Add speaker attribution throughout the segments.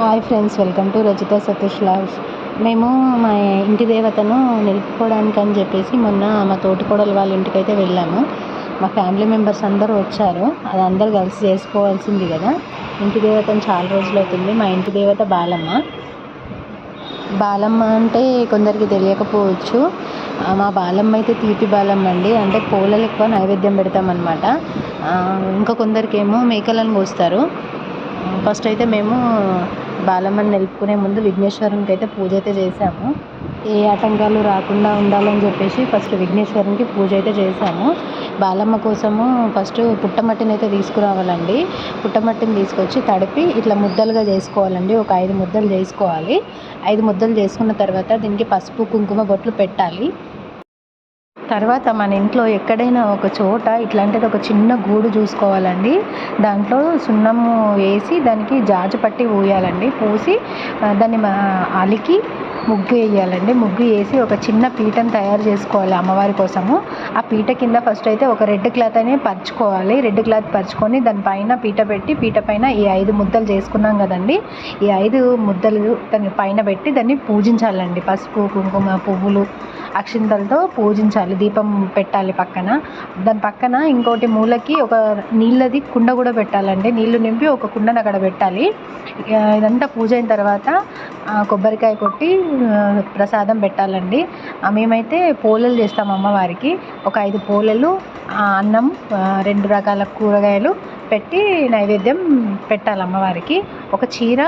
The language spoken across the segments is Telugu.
Speaker 1: Hi friends welcome to Rajitha Satish లావ్స్ మేము మా ఇంటి దేవతను నిలుపుకోవడానికి అని చెప్పేసి మొన్న మా తోటికోడలు వాళ్ళ ఇంటికి అయితే వెళ్ళాము. మా ఫ్యామిలీ మెంబర్స్ అందరూ వచ్చారు. అది అందరూ కలిసి చేసుకోవాల్సింది కదా. ఇంటి దేవతను చాలా రోజులు అవుతుంది. మా ఇంటి దేవత బాలమ్మ. బాలమ్మ అంటే కొందరికి తెలియకపోవచ్చు. మా బాలమ్మ అయితే తీపి బాలమ్మ అండి. అంటే పూలలు ఎక్కువ నైవేద్యం పెడతామన్నమాట. ఇంకా కొందరికేమో మేకలను కోస్తారు. ఫస్ట్ అయితే మేము బాలమ్మని నిలుపుకునే ముందు విఘ్నేశ్వరునికి అయితే పూజ అయితే చేసాము ఏ ఆటంకాలు రాకుండా ఉండాలని చెప్పేసి ఫస్ట్ విఘ్నేశ్వరునికి పూజ అయితే చేసాము బాలమ్మ కోసము ఫస్ట్ పుట్టమట్టిని అయితే తీసుకురావాలండి. పుట్టమట్టిని తీసుకొచ్చి తడిపి ఇట్లా ముద్దలుగా చేసుకోవాలండి. ఒక ఐదు ముద్దలు చేసుకోవాలి. ఐదు ముద్దలు చేసుకున్న తర్వాత దీనికి పసుపు కుంకుమ బొట్లు పెట్టాలి. తర్వాత మన ఇంట్లో ఎక్కడైనా ఒక చోట ఇట్లాంటిది ఒక చిన్న గూడు చూసుకోవాలండి. దాంట్లో సున్నము వేసి దానికి జాజి పట్టి పూయాలండి. పూసి దాన్ని అలికి ముగ్గు వేయాలండి. ముగ్గు వేసి ఒక చిన్న పీఠను తయారు చేసుకోవాలి అమ్మవారి కోసము. ఆ పీట కింద ఫస్ట్ అయితే ఒక రెడ్ క్లాత్ అనేది పరుచుకోవాలి. రెడ్ క్లాత్ పరుచుకొని దానిపైన పీట పెట్టి పీట పైన ఈ ఐదు ముద్దలు చేసుకున్నాం కదండి. ఈ ఐదు ముద్దలు దాని పైన పెట్టి దాన్ని పూజించాలండి. పసుపు కుంకుమ పువ్వులు అక్షింతలతో పూజించాలి. దీపం పెట్టాలి పక్కన. దాని పక్కన ఇంకోటి మూలకి ఒక నీళ్ళది కుండ కూడా పెట్టాలండి. నీళ్ళు నింపి ఒక కుండను అక్కడ పెట్టాలి. ఇదంతా పూజ అయిన తర్వాత కొబ్బరికాయ కొట్టి ప్రసాదం పెట్టాలండి. మేమైతే పోలేలు చేస్తాం అమ్మవారికి ఒక ఐదు పోలేలు అన్నం రెండు రకాల కూరగాయలు పెట్టి నైవేద్యం పెట్టాలి అమ్మవారికి ఒక చీర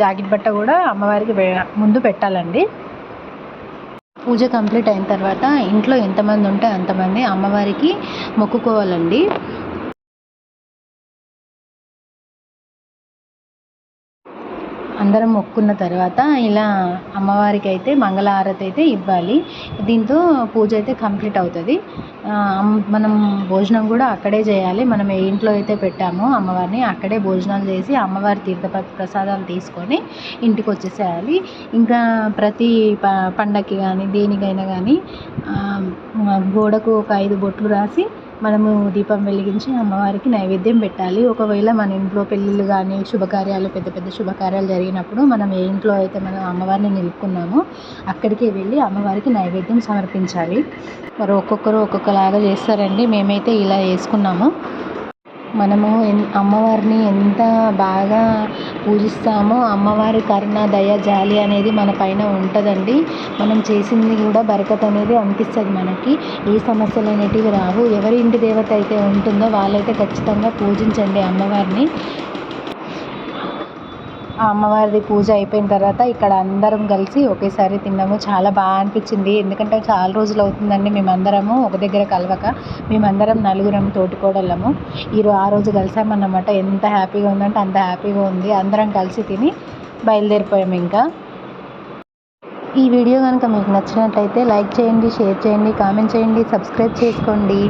Speaker 1: జాకెట్ బట్ట కూడా అమ్మవారికి ముందు పెట్టాలండి. పూజ కంప్లీట్ అయిన తర్వాత ఇంట్లో ఎంతమంది ఉంటే అంతమంది అమ్మవారికి మొక్కుకోవాలండి. అందరం మొక్కున్న తర్వాత ఇలా అమ్మవారికి అయితే మంగళహారతి అయితే ఇవ్వాలి. దీంతో పూజ అయితే కంప్లీట్ అవుతుంది. మనం భోజనం కూడా అక్కడే చేయాలి. మనం ఏ ఇంట్లో అయితే పెట్టామో అమ్మవారిని అక్కడే భోజనాలు చేసి అమ్మవారి తీర్థ ప్రసాదాలు తీసుకొని ఇంటికి వచ్చేసేయాలి. ఇంకా ప్రతి ప పండగకి కానీ దేనికైనా కానీ గోడకు ఒక ఐదు బొట్లు రాసి మనము దీపం వెలిగించి అమ్మవారికి నైవేద్యం పెట్టాలి. ఒకవేళ మన ఇంట్లో పెళ్ళిళ్ళు కానీ శుభకార్యాలు పెద్ద పెద్ద శుభకార్యాలు జరిగినప్పుడు మనం ఏ ఇంట్లో అయితే మనం అమ్మవారిని నిలుపుకున్నామో అక్కడికి వెళ్ళి అమ్మవారికి నైవేద్యం సమర్పించాలి. మరి ఒక్కొక్కరు ఒక్కొక్కలాగా చేస్తారండి. మేమైతే ఇలా చేసుకున్నాము మనము అమ్మవారిని ఎంత బాగా పూజిస్తామో అమ్మవారి కరుణ దయ జాలి అనేది మన పైన ఉంటుందండి. మనం చేసింది కూడా బరకత్ అనేది అనిపిస్తుంది మనకి. ఏ సమస్యలు అనేటివి రావు. ఎవరి ఇంటి దేవత అయితే ఉంటుందో వాళ్ళైతే ఖచ్చితంగా పూజించండి అమ్మవారిని. ఆ అమ్మవారిది పూజ అయిపోయిన తర్వాత ఇక్కడ అందరం కలిసి ఒకేసారి తిన్నాము. చాలా బాగా అనిపించింది. ఎందుకంటే చాలా రోజులు అవుతుందండి మేమందరము ఒక దగ్గర కలవక మేమందరం నలుగురం తోటికోడళ్ళము. ఈరోజు ఆ రోజు కలిసామన్నమాట. ఎంత హ్యాపీగా ఉందంటే అంత హ్యాపీగా ఉంది. అందరం కలిసి తిని బయలుదేరిపోయాము ఇంకా. ఈ వీడియో కనుక మీకు నచ్చినట్లయితే లైక్ చేయండి షేర్ చేయండి కామెంట్ చేయండి సబ్స్క్రైబ్ చేసుకోండి.